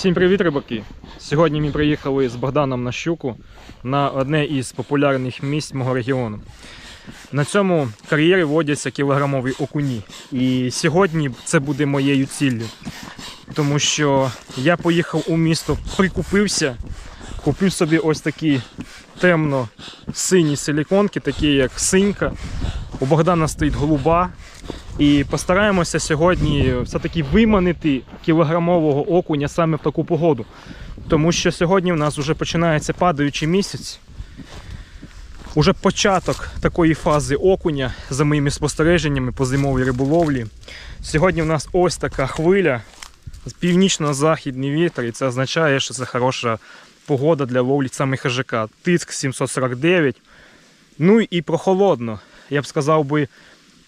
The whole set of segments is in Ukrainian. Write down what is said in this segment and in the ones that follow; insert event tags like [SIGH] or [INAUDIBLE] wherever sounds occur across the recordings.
Всім привіт, рибаки! Сьогодні ми приїхали з Богданом на щуку на одне із популярних місць мого регіону. На цьому кар'єрі водяться кілограмові окуні. І сьогодні це буде моєю ціллю. Тому що я поїхав у місто, прикупився, купив собі ось такі темно-сині силіконки, такі як синька. У Богдана стоїть голуба. І постараємося сьогодні все-таки виманити кілограмового окуня саме в таку погоду. Тому що сьогодні в нас вже починається падаючий місяць. Уже початок такої фази окуня за моїми спостереженнями по зимовій риболовлі. Сьогодні в нас ось така хвиля, північно-західний вітер, і це означає, що це хороша погода для ловлі саме хижака. Тиск 749. Ну і прохолодно. Я б сказав би,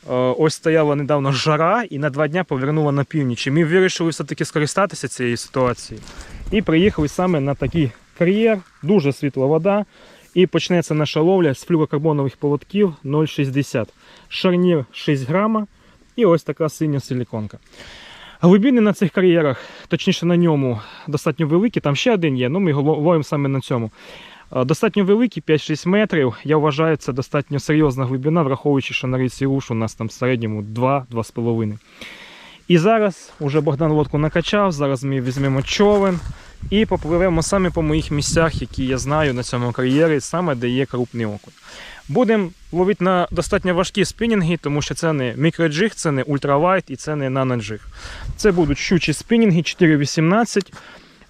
Ось стояла недавно жара і на два дня повернула на північ. Ми вирішили все-таки скористатися цією ситуацією. І приїхали саме на такий кар'єр, дуже світла вода. І почнеться наша ловля з флюрокарбонових поводків 0,60. Шарнір 6 грама і ось така синя силіконка. Глибини на цих кар'єрах, точніше на ньому, достатньо великі. Там ще один є, але ми його ловимо саме на цьому. Достатньо великі, 5-6 метрів. Я вважаю, це достатньо серйозна глибина, враховуючи, що на річці Руш у нас там в середньому 2-2,5. І зараз уже Богдан лодку накачав, зараз ми візьмемо човен і попливемо саме по моїх місцях, які я знаю на цьому кар'єрі, саме де є крупний окунь. Будемо ловити на достатньо важкі спінінги, тому що це не мікроджиг, це не ультралайт і це не наноджиг. Це будуть щучі спінінги 4,18.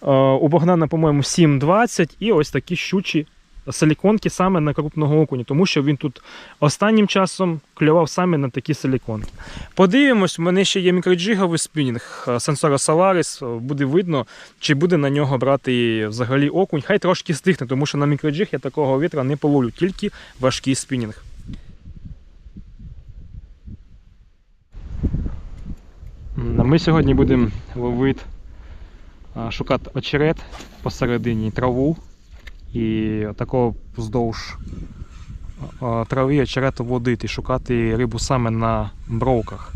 Е, У Богдана, по-моєму, 7,20 і ось такі щучі силіконки саме на крупного окуня, тому що він тут останнім часом клював саме на такі силіконки. Подивимось, в мене ще є мікроджиговий спінінг е, Sensora Solaris. Е, Буде видно, чи буде на нього брати взагалі окунь. Хай трошки стихне, тому що на мікроджиг я такого вітра не половлю, тільки важкий спінінг. Ми сьогодні будемо ловити шукати очерет посередині траву і такого вздовж трави очерету водити, шукати рибу саме на бровках.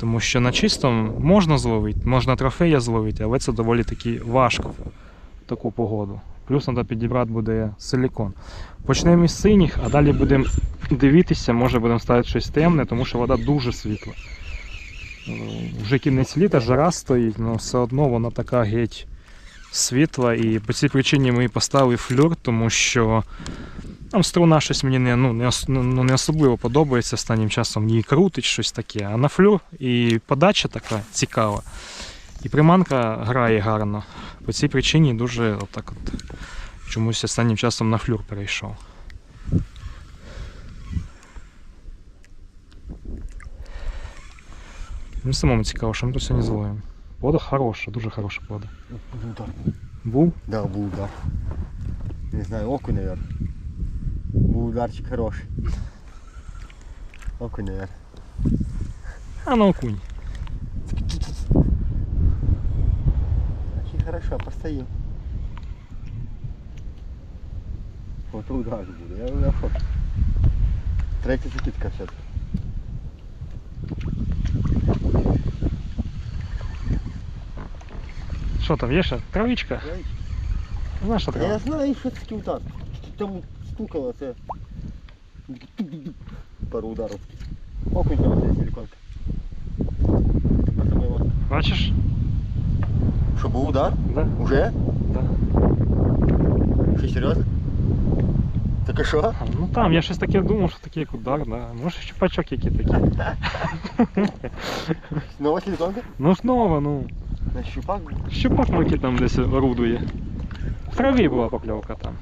Тому що на чистому можна зловити, можна трофея зловити, але це доволі таки важко в таку погоду. Плюс треба підібрати буде силікон. Почнемо із синіх, а далі будемо дивитися, може будемо ставити щось темне, тому що вода дуже світла. Е, Вже кінець літа, жара стоїть, але все одно вона така геть світла. І по цій причині ми поставили флюр, тому що там струна щось мені не, ну, не, ну, не особливо подобається останнім часом, її крутить щось таке. А на флюр і подача така цікава. І приманка грає гарно. По цій причині дуже отак от чомусь останнім часом на флюр перейшов. Мені самому цікаво, що ми тут сьогодні зловимо. Вода хороша, дуже хороша вода. Ну так. Був? Да, був удар. Не знаю, окунь, наверное. Був ударчик хороший. Окунь, наверное. А на окунь. Очень хорошо, постоим. Вот удар буде, я, я в шокі. Третя закидка все. Що там, є ще? Травичка? Знаєш, що Я трава? знаю, що це такий удар. Там стукало це. Пару ударів. Окунь там це силиконка. Бачиш? Що був удар? Да? Уже? Да. Що серйозно? Так і що? А, Ну там, я щось таке думав, що таке як удар, да. Може щупачок який такий. [LAUGHS] Нова силиконка? Ну знову, ну. Щупак? Щупак який там десь орудує. В траві була покльовка там.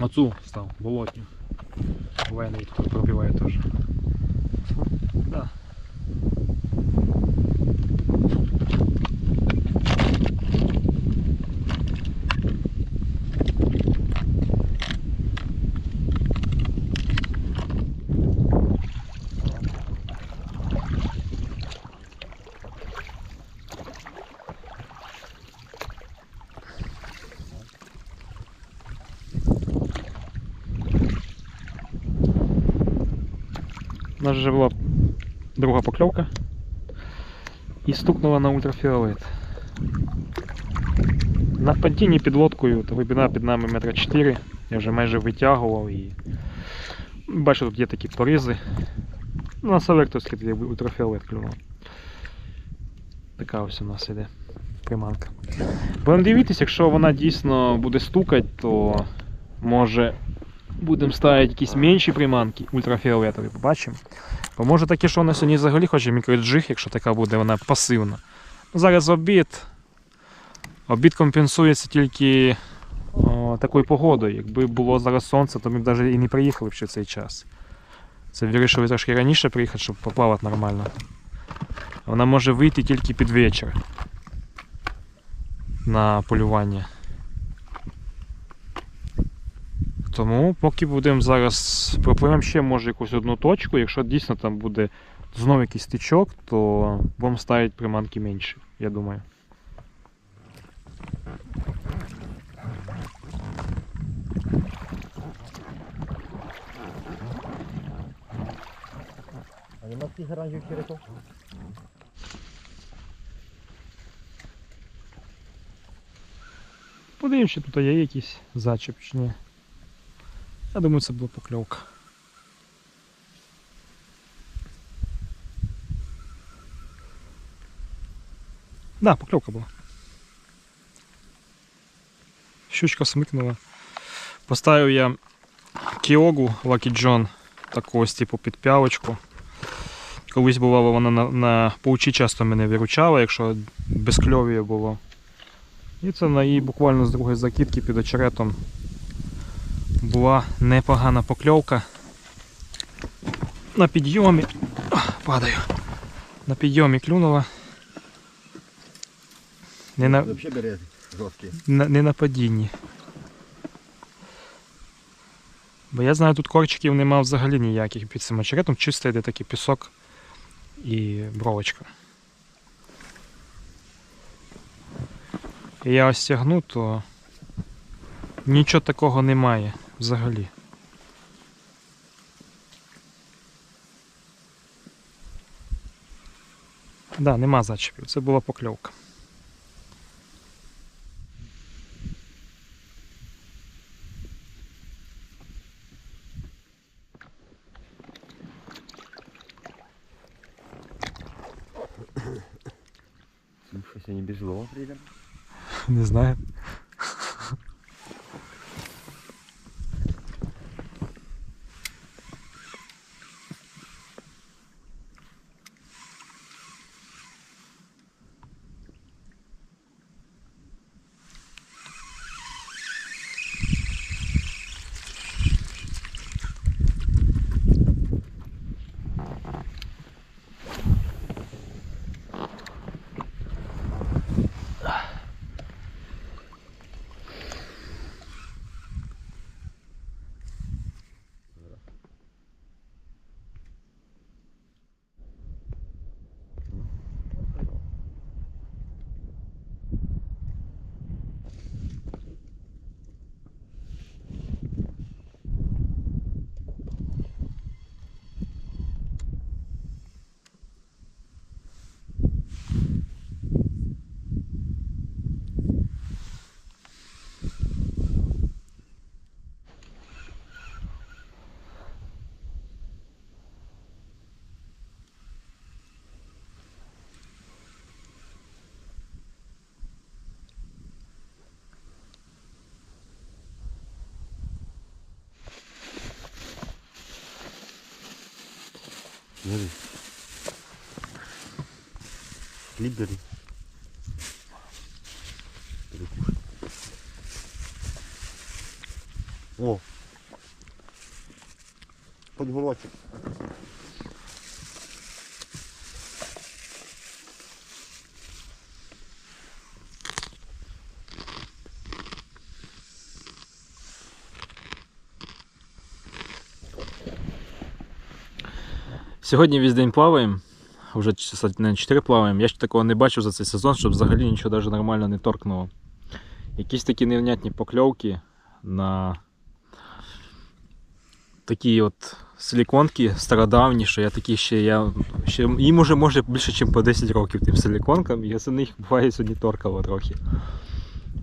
Оцу став, болотню. Тут пробиває теж. Да. Вже була друга покльовка. І стукнула на ультрафіолет. На падінні під лодкою, то глибина під нами метра 4. Я вже майже витягував і бачу, тут є такі поризи. Ну, На селекторський тоді ультрафіолет клюнув. Така ось у нас іде приманка. Будемо дивитися, якщо вона дійсно буде стукати, то може будемо ставити якісь менші приманки ультрафіолетові, побачимо. Бо може таке, що вона сьогодні взагалі хоче мікроджиг, якщо така буде вона пасивна. Ну, зараз обід. Обід компенсується тільки о, такою погодою. Якби було зараз сонце, то ми б навіть і не приїхали ще в цей час. Це вирішили трошки раніше приїхати, щоб поплавати нормально. Вона може вийти тільки під вечір на полювання. Тому поки будемо зараз пропливемо ще може якусь одну точку. Якщо дійсно там буде знову якийсь стичок, то будемо ставити приманки менше, я думаю. Подивимося, чи тут є якийсь зачеп чи ні. Я думаю, це була покльовка. Да, покльовка була. Щучка смикнула. Поставив я Кіогу Lucky John, таку ось типу підпявочку. Колись бувало, вона на, на паучі часто мене виручала, якщо безкльов'я було. І це на її буквально з другої закидки під очеретом була непогана покльовка. На підйомі. Падаю. На підйомі клюнула. Не на, не на падінні. Бо я знаю, тут корчиків нема взагалі ніяких під цим очеретом, чисто йде такий пісок і бровочка. І я ось тягну, то нічого такого немає взагалі. Да, нема зачепів. Це була покльовка. Они без злого приедем. Не знаю. Смотри. Хлеб бери. Сьогодні весь день плаваємо. Вже часа не 4 плаваємо. Я ще такого не бачив за цей сезон, щоб взагалі нічого навіть нормально не торкнуло. Якісь такі невнятні покльовки на такі от силіконки стародавні, що я такі ще я. Ще, їм уже може більше, ніж по 10 років тим силіконкам, я за них буває сьогодні торкало трохи.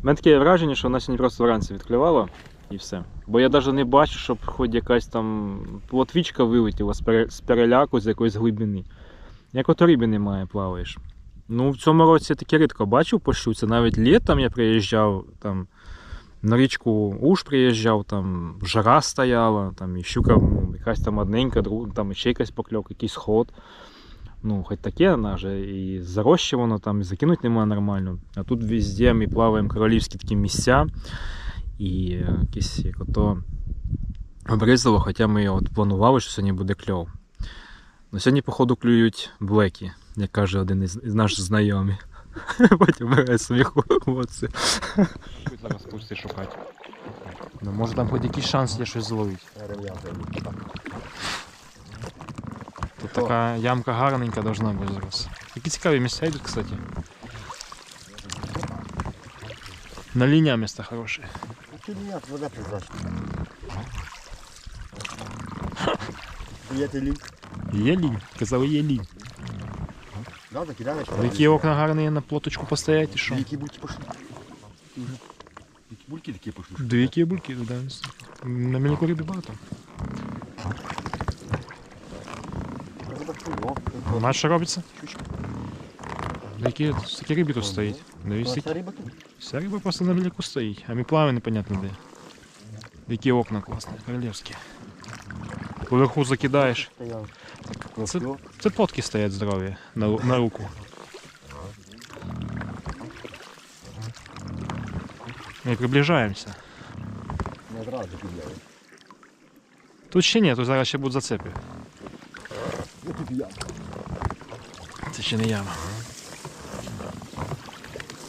У мене таке враження, що вона сьогодні просто вранці відклювала і все. Бо я навіть не бачу, щоб хоч якась там плотвічка вилетіла з, переляку з якоїсь глибини. Як ото риби немає, плаваєш. Ну, в цьому році я таке рідко бачив по. Навіть літом я приїжджав там. На річку Уж приїжджав, там жара стояла, там і щука, ну, якась там одненька, друг, там ще якась покльовка, якийсь ход. Ну, хоч таке, вона і зарощувано, там і закинути немає нормально. А тут везде ми плаваємо королівські такі місця. І е, якісь як ото обризало, хоча ми от планували, що сьогодні буде кльов. Ну, сьогодні, походу, клюють блекі, як каже один із, наших знайомих. [LAUGHS] Потім бере сміху. Оце. Зараз пусти шукати. Ну, може там хоч якийсь шанс є щось зловити. Тут така ямка гарненька должна бути зараз. Які цікаві місця йдуть, кстати. На лінія місто хороше. Ну, ніяк, вода прозрачна. Є ти лінь? Є лінь, казали, є лінь. Да, закидай А Які окна гарні на плоточку постоять і що? Які бульки пошли? Які бульки такі пошли? Дві кібульки, да. На мілку риби багато. Нас що робиться? Які такі риби тут стоїть? Дивись, які- риба тут? Вся риба просто на велику стоїть, а ми плаваємо непонятно де. Які окна класні, королівські. Поверху закидаєш. Стояв. Це- Це плотки стоять здорові на, на руку. Одразу підняли. Тут ще ні, тут зараз ще будуть зацепи. Це ще не яма.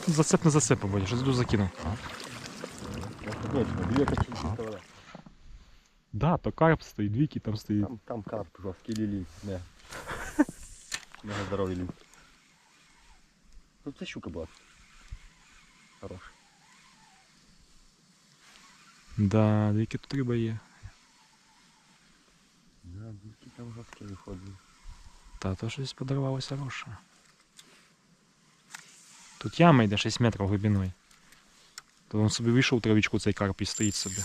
Зацеп на зацепа буде, щось тут закинув. Точно, качки. Да, то карп стоїть, двійки там стоїть. Там, там карп жорсткий лілій. Не. [LAUGHS] Мега здоровий ліль. Тут це щука була. Хороша. Да, двійки тут риба є. Да, бульки там жорсткі виходили. Та то щось подарувалося хороше. Тут яма йде 6 метрів глибиною. То він собі вийшов травичку цей карп і стоїть собі.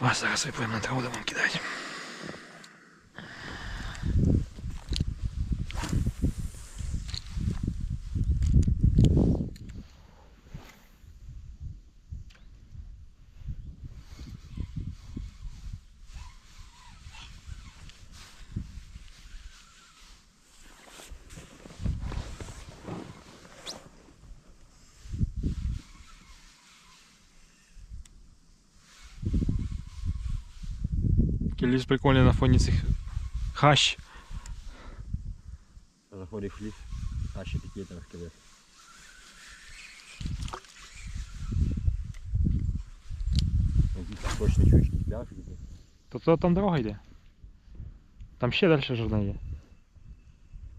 А зараз випливемо на траву, будемо кидати. Такий ліс прикольний на фоні цих хащ. Заходиш в ліс, а ще такі там скелети. Якісь точно чуєш, пляж. Тобто там дорога йде. Там ще далі жирна є.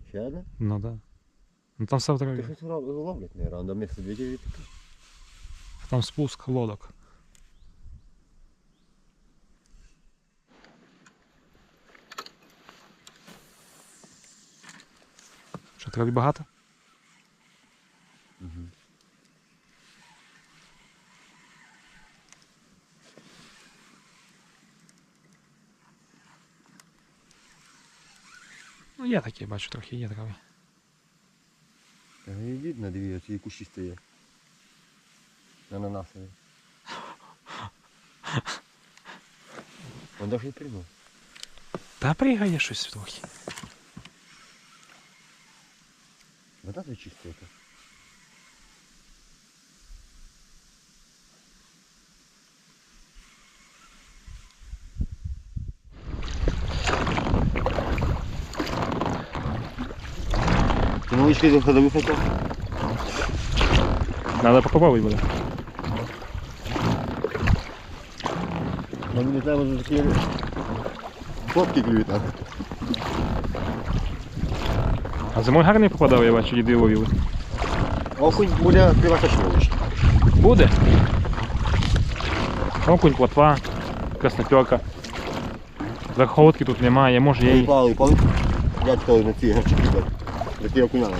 Ще одна? Ну да. Ну там все в Ти дорозі. щось роб- ловлять, не рандом місце дві таке. Там спуск лодок. Що траві багато? Ну, я таке бачу, трохи є трави. Та не йдіть на дві, оці кущі стоять. Ананасові. Он даже і приймав. Та пригає щось трохи. Вода тут чиста яка. Ти новички до ходових хотів? Надо попробувати буде. Мені не треба за такі фотки клюють так. А зимою гарний попадав, я бачу, діди ловили. Окунь буде приваточно ловиш. Буде? Окунь, плотва, красноперка. Верховодки тут немає, може я її. плаваю, пали. Дядько на ці гачки. Такі окуняли.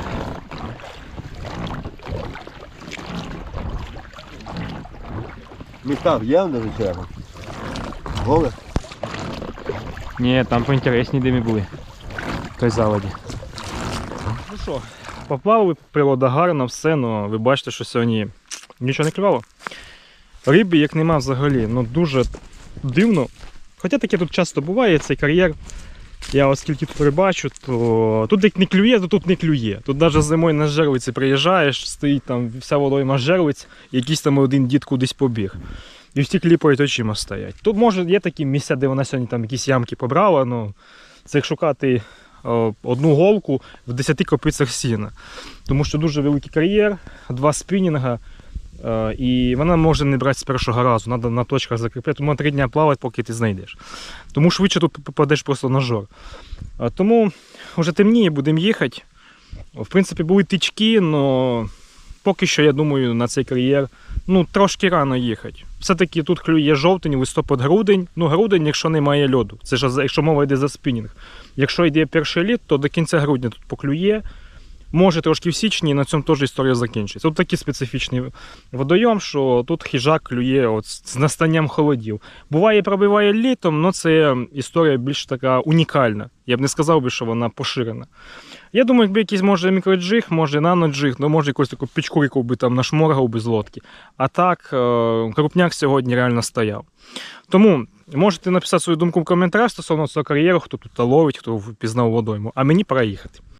Містах є де вечеря? Голе? Ні, там поінтересні дими були. Той заводі. Ну що, поплавали, природа гарна, все, але ви бачите, що сьогодні нічого не клювало. Риби як нема взагалі, ну дуже дивно. Хоча таке тут часто буває, цей кар'єр. Я оскільки тут рибачу, то тут як не клює, то тут не клює. Тут навіть зимою на жерлиці приїжджаєш, стоїть там вся водойма жерлиць, і якийсь там один дід кудись побіг. І всі кліпають очима стоять. Тут може є такі місця, де вона сьогодні там якісь ямки побрала, ну як шукати одну голку в 10 копицях сіна. Тому що дуже великий кар'єр, два спінінга, е, і вона може не брати з першого разу, треба на точках закріпляти, тому три дні плавати, поки ти знайдеш. Тому швидше тут попадеш просто на жор. Тому вже темніє, будемо їхати. В принципі, були тички, але поки що, я думаю, на цей кар'єр ну, трошки рано їхати. Все-таки тут клює жовтень, листопад, грудень. Ну, грудень, якщо немає льоду. Це ж якщо мова йде за спінінг. Якщо йде перший літ, то до кінця грудня тут поклює. Може трошки в січні, і на цьому теж історія закінчиться. Тут такий специфічний водойом, що тут хижак клює от з настанням холодів. Буває, пробиває літом, але це історія більш така унікальна. Я б не сказав би, що вона поширена. Я думаю, якби якийсь може мікроджиг, може наноджиг, ну може якусь таку пічку, яку би там нашморгав би з лодки. А так, е, крупняк сьогодні реально стояв. Тому можете написати свою думку в коментарях стосовно цього кар'єру, хто тут ловить, хто впізнав водойму. А мені пора їхати.